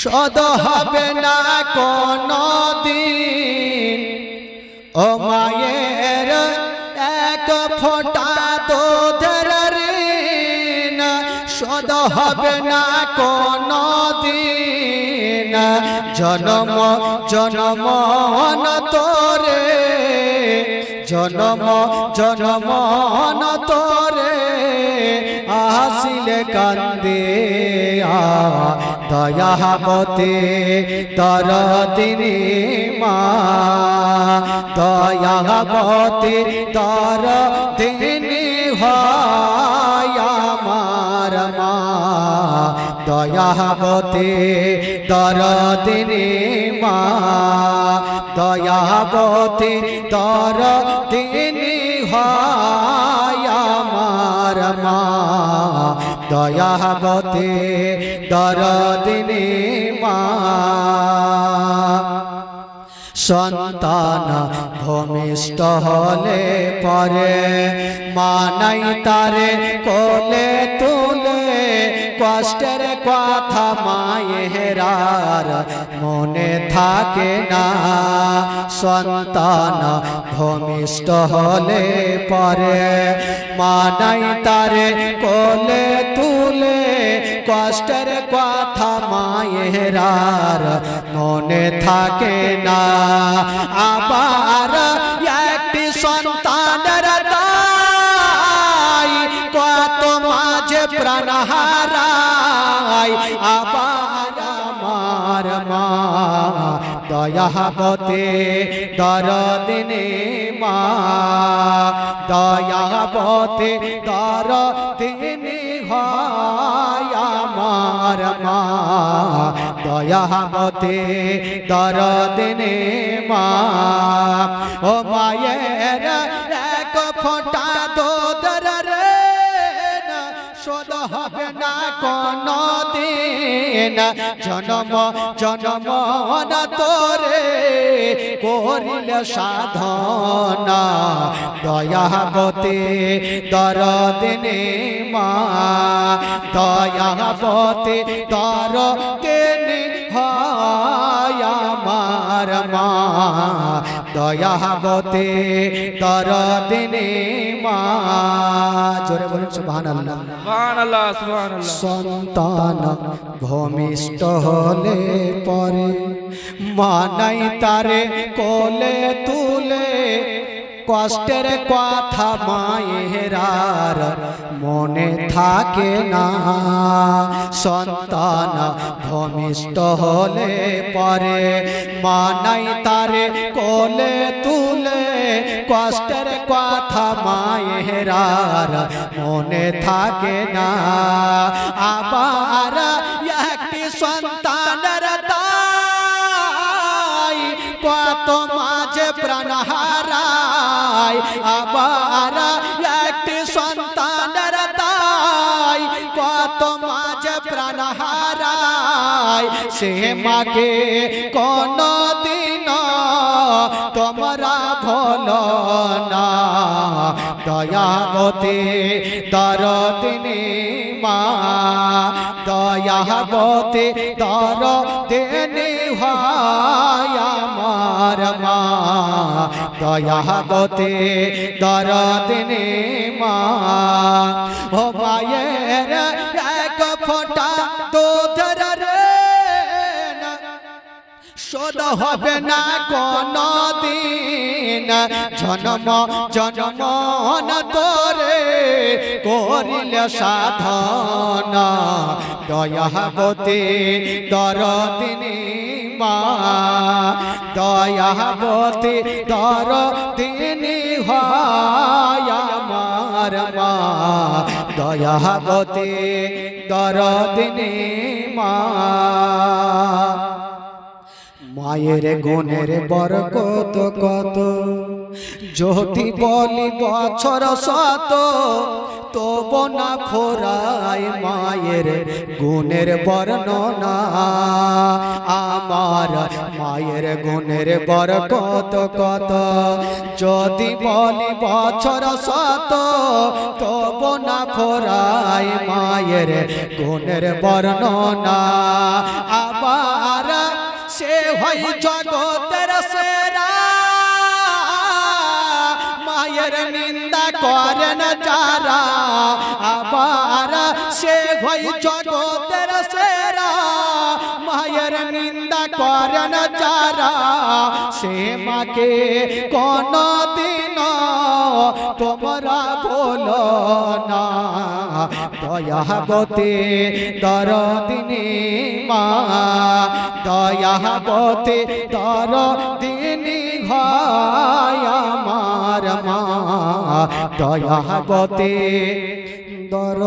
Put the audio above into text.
সদ হবে না কোনো দিন ও মায়ের এক ফোঁটা দুধের সদ হবে না কোনো দিন জনম জনম তোরে। জনম জনম তোরে। আসিলে কান্দে আ দয়াবতে তর দিনে মা। দয়াবতে তর দিনে আমার মা। দয়াবতে তর দিনে মা। দয়াবতে তর দিনে হয় দয়াবতে দরদিনী মা। সন্তান ভূমিষ্ঠ হলে পরে মানাই তারে কোলে তুলে। কষ্টের কথা মায়েরার মনে থাকে না। সন্তান ভূমিষ্ঠ হলে পরে, মানাই তারে কোলে তুলে, কষ্টের কথা মায়েরার মনে থাকে না। আবার একটি সন্তানের দায় কত মাঝে প্রাণ হারায় আবার আমার মা দয়াবতে দরদিনে মা দয়াবতে দরদিনে হয় আমার মা দয়াবতে দরদিনে মা ও মায়ের এক ফোঁটা দোদর রে শোধ হবে না কোন দিন। জনম জনম না তোরে করিল সাধনা। দয়াবতে দরদিনে মা দয়াবতে দর দিনে হয় আমার মা দয়াবতে দরদিনে মা। জোরে বলুন সুবহানাল্লাহ। সুবহানাল্লাহ সুবহানাল্লাহ। সন্তান ভূমিষ্ঠ হলে পরে মা নাই তারে কোলে তুলে কষ্টের কথা মায়েরার মনে থাকে না। সন্তান ভূমিষ্ঠ হলে পরে মানাই তারে কোলে তুলে। কষ্টের কথা মায়েরার মনে থাকে না। আবার কত মাঝে প্রাণ হারায় আবার একটি সন্তানের দায় কত মাঝে প্রাণ হারায় সে মাকে কোন দিন তোমরা ভোল না। দয়াবতে দরদিনী মা, দয়াবতে দরদিনী হয় আমার মা দয়াবতে দরদিনী মা ও মায়ের এক ফোঁটা দুধর শোধ হবে না কোন দিন জনম জনম না তোরে করিল সাধন। দয়াবতী দরদিনী মা দয়াবতী দরদিনী হয় আমার মা। দয়াবতী দরদিনী মা। মায়ের গুণের বরকত কত যদি বলি বছর শত তব না খোরায় মায়ের গুণের বর্ণনা। আমার মায়ের গুণের বর কত? কত যদি বলি বছর শত, তব না খোরায় মায়ের গুণের বর্ণনা। আবার সে হয় জগতের সেরা মায়ের নিন্দা করেন যারা আবার সে হয় জগতের সেরা। মায়ের নিন্দা করেন যারা সে মাকে কোন দিন তোমরা বলো না। দয়াবতে তর দিনে মা। দয়াবতে তর দিনী ঘায় আমার। মা দয়াবতে দর